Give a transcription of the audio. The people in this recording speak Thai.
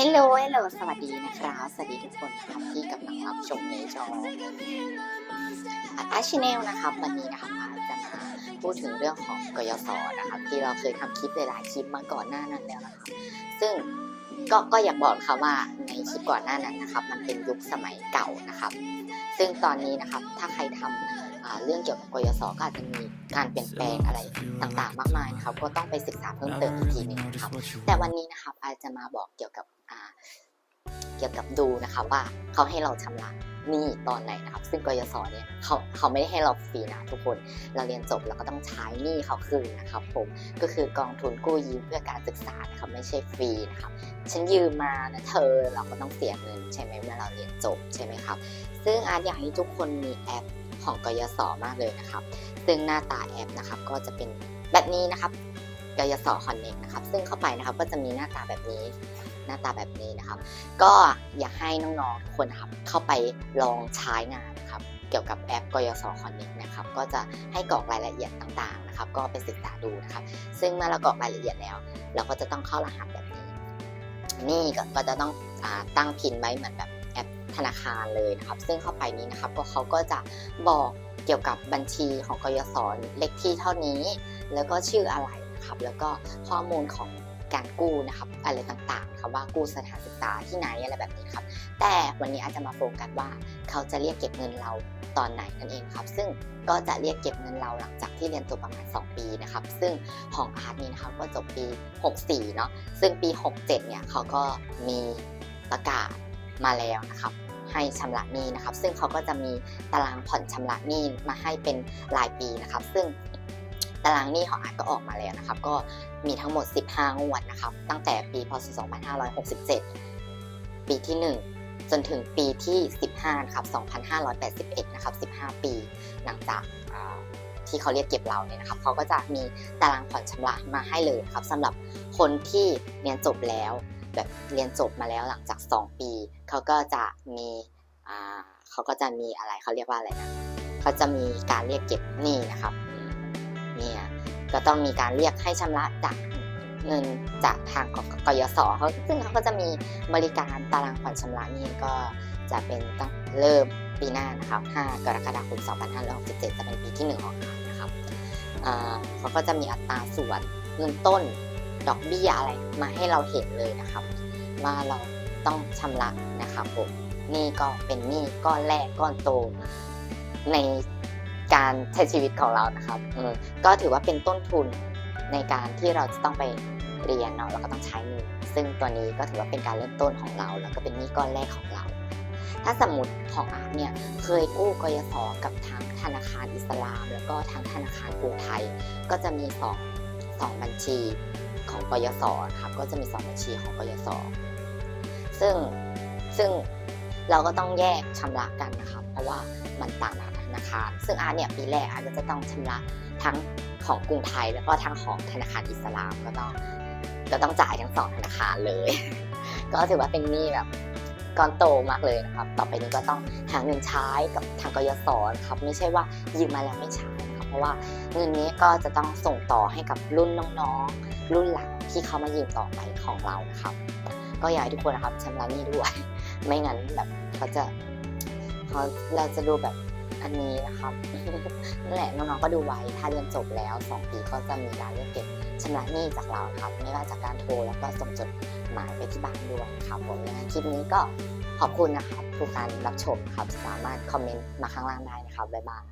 ฮลโหลฮลโหลสวัสดีนะครับ สวัสดีทุกคนนะครับที่กำลังรับชมในจออาชแนลนะครับ วันนี้นะครับจะมาพูดถึงเรื่องของกยศนะครับ ที่เราเคยทำคลิปหลายๆคลิปมาก่อนหน้านั้นแล้วนะครับ ซึ่งก็ก็อยากบอกนะคะว่าในคลิปก่อนหน้านั้นนะครับ มันเป็นยุคสมัยเก่านะครับ ซึ่งตอนนี้นะครับถ้าใครทำอ่า เรื่องเกี่ยวกับกยศก็อาจจะมีการเปลี่ยนแปลงอะไรต่างๆ มากมายนะครับก็ต้องไปศึกษาเพิ่มเติมอีกทีหนึงนะครับแต่วันนี้นะครับอาจจะมาบอกเกี่ยวกับอ่าเกี่ยวกับดูนะคะว่าเขาให้เราชำระหนี้ตอนไหนนะครับ ซึ่งกยศเนี่ยเขาเขาไม่ได้ให้เราฟรีนะทุกคนเราเรียนจบเราก็ต้องใช้หนี้เขาคืนนะครับผมก็คือกองทุนกู้ยืมเพื่อการศึกษานะครับไม่ใช่ฟรีนะครับฉันยืมมานะเธอเราก็ต้องเสียเงินใช่ไหมเมื่อเราเรียนจบใช่ไหมครับ ซึ่งอาร์ตอยากให้ทุกคนมีแอป ของกยศมากเลยนะครับ ซึ่งหน้าตาแอปนะครับก็จะเป็นแบบนี้นะครับกยศคอนเน็กนะครับ ซึ่งเข้าไปนะครับก็จะมีหน้าตาแบบนี้ หน้าตาแบบนี้นะครับ ก็อยากให้น้องๆทุกคนนะครับเข้าไปลองใช้งานนะครับ เกี่ยวกับแอปกยศคอนเน็กนะครับ ก็จะให้กรอกรายละเอียดต่างๆนะครับ ก็ไปศึกษาดูนะครับ ซึ่งเมื่อเรากรอกรายละเอียดแล้ว เราก็จะต้องเข้ารหัสแบบนี้ นี่ก็จะต้องอตั้งพินไว้เหมือนแบบ ธนาคารเลยนะครับ ซึ่งเข้าไปนี้นะครับก็เขาก็จะบอกเกี่ยวกับบัญชีของกยศเลขที่เท่านี้ แล้วก็ชื่ออะไรนะครับ แล้วก็ข้อมูลของการกู้นะครับอะไรต่างๆครับว่ากู้สถานศึกษาที่ไหนอะไรแบบนี้ครับ แต่วันนี้อาจจะมาโฟกัสว่าเขาจะเรียกเก็บเงินเราตอนไหนนั่นเองครับ ซึ่งก็จะเรียกเก็บเงินเราหลังจากที่เรียนจบประมาณ 2 ปีนะครับ ซึ่งของอาร์ตนี่นะครับก็จบปี 64 เนาะซึ่งปี 67 เนี่ยเขาก็มีประกาศมาแล้วนะครับ ให้ชำระหนี้นะครับ ซึ่งเขาก็จะมีตารางผ่อนชำระหนี้มาให้เป็นรายปีนะครับ ซึ่งตารางหนี้ของอาร์ตก็ออกมาแล้วนะครับ ก็มีทั้งหมด 15 งวดนะครับ ตั้งแต่ปีพศ 2567 ปีที่ 1 จนถึงปีที่ 15ครับ2581 นะครับ 15 ปี หลังจากที่เขาเรียกเก็บเราเนี่ยนะครับ เขาก็จะมีตารางผ่อนชำระมาให้เลยครับสำหรับคนที่เรียนจบแล้ว แบบเรียนจบมาแล้วหลังจาก 2 ปี เขาก็จะมีเขาก็จะมีอะไรเขาเรียกว่าอะไรนะเขาจะมีการเรียกเก็บหนี้นะครับมเนี่ยก็ต้องมีการเรียกให้ชำระจากเงินจากทางกกยศเขาซึ่งเขาก็จะมีบริการตารางผ่อนชำระนี้ก็จะเป็นตั้งเริ่มปีหน้านะครับ 5 กรกฎาคม 2567 จะเป็นปีที่ 1 ของอานะครับเขาก็จะมีอัตราส่วนเงินต้น ดอกเบี้ยอะไรมาให้เราเห็นเลยนะครับ ว่าเราต้องชำระนะครับผมนี่ก็เป็นหนี้ก้อนแรกก้อนโตในการใช้ชีวิตของเรานะครับก็ถือว่าเป็นต้นทุนในการที่เราจะต้องไปเรียนเนาะเราก็ต้องใช้เงินซึ่งตัวนี้ก็ถือว่าเป็นการเริ่มต้นของเรา แล้วก็เป็นหนี้ก้อนแรกของเรา ถ้าสมมติของอาร์ตเนี่ยเคยกู้กยศกับทางธนาคารอิสลาม แล้วก็ทางธนาคารกรุงไทย ก็จะมีสอง สองบัญชีของกยศครับก็จะมีสองบัญชีของกยศซึ่งซึ่งเราก็ต้องแยกชำระกันนะครับ เพราะว่ามันต่างธนาคาร ซึ่งอาเนี่ยปีแรกอาร์ตก็จะต้องชำระทั้งของกรุงไทย แล้วก็ทั้งของธนาคารอิสลามก็ต้องก็ต้องจ่ายทั้งสองธนาคารเลย ก็ถือว่าเป็นหนี้แบบก้อนโตมากเลยนะครับ ต่อไปนี้ก็ต้องหาเงินใช้กับทางกยศครับ ไม่ใช่ว่ายืมมาแล้วไม่ใช้นะค ราะว่าเงินนี้ก็จะต้องส่งต่อให้กับรุ่นน้องๆ รุ่นหลังที่เขามายืมต่อไปของเรานะครับ ก็อยากให้ทุกคนนะครับชำระหนี้ด้วย ไม่งั้นแบบเขาจะเขาเราจะดูแบบอันนี้นะครับนั่นแหละน้องๆก็ดูไว้ถ้าเรียนจบแล้ว 2 ปีก็จะมีการเรียกเก็บชำระหนี้จากเราครับ ไม่ว่าจากการโทรแล้วก็ส่งจดหมายไปที่บ้านด้วยครับผมยังไงคลิปนี้ก็ขอบคุณนะครับทุกการรับชมครับ สามารถคอมเมนต์มาข้างล่างได้นะครับบ๊ายบาย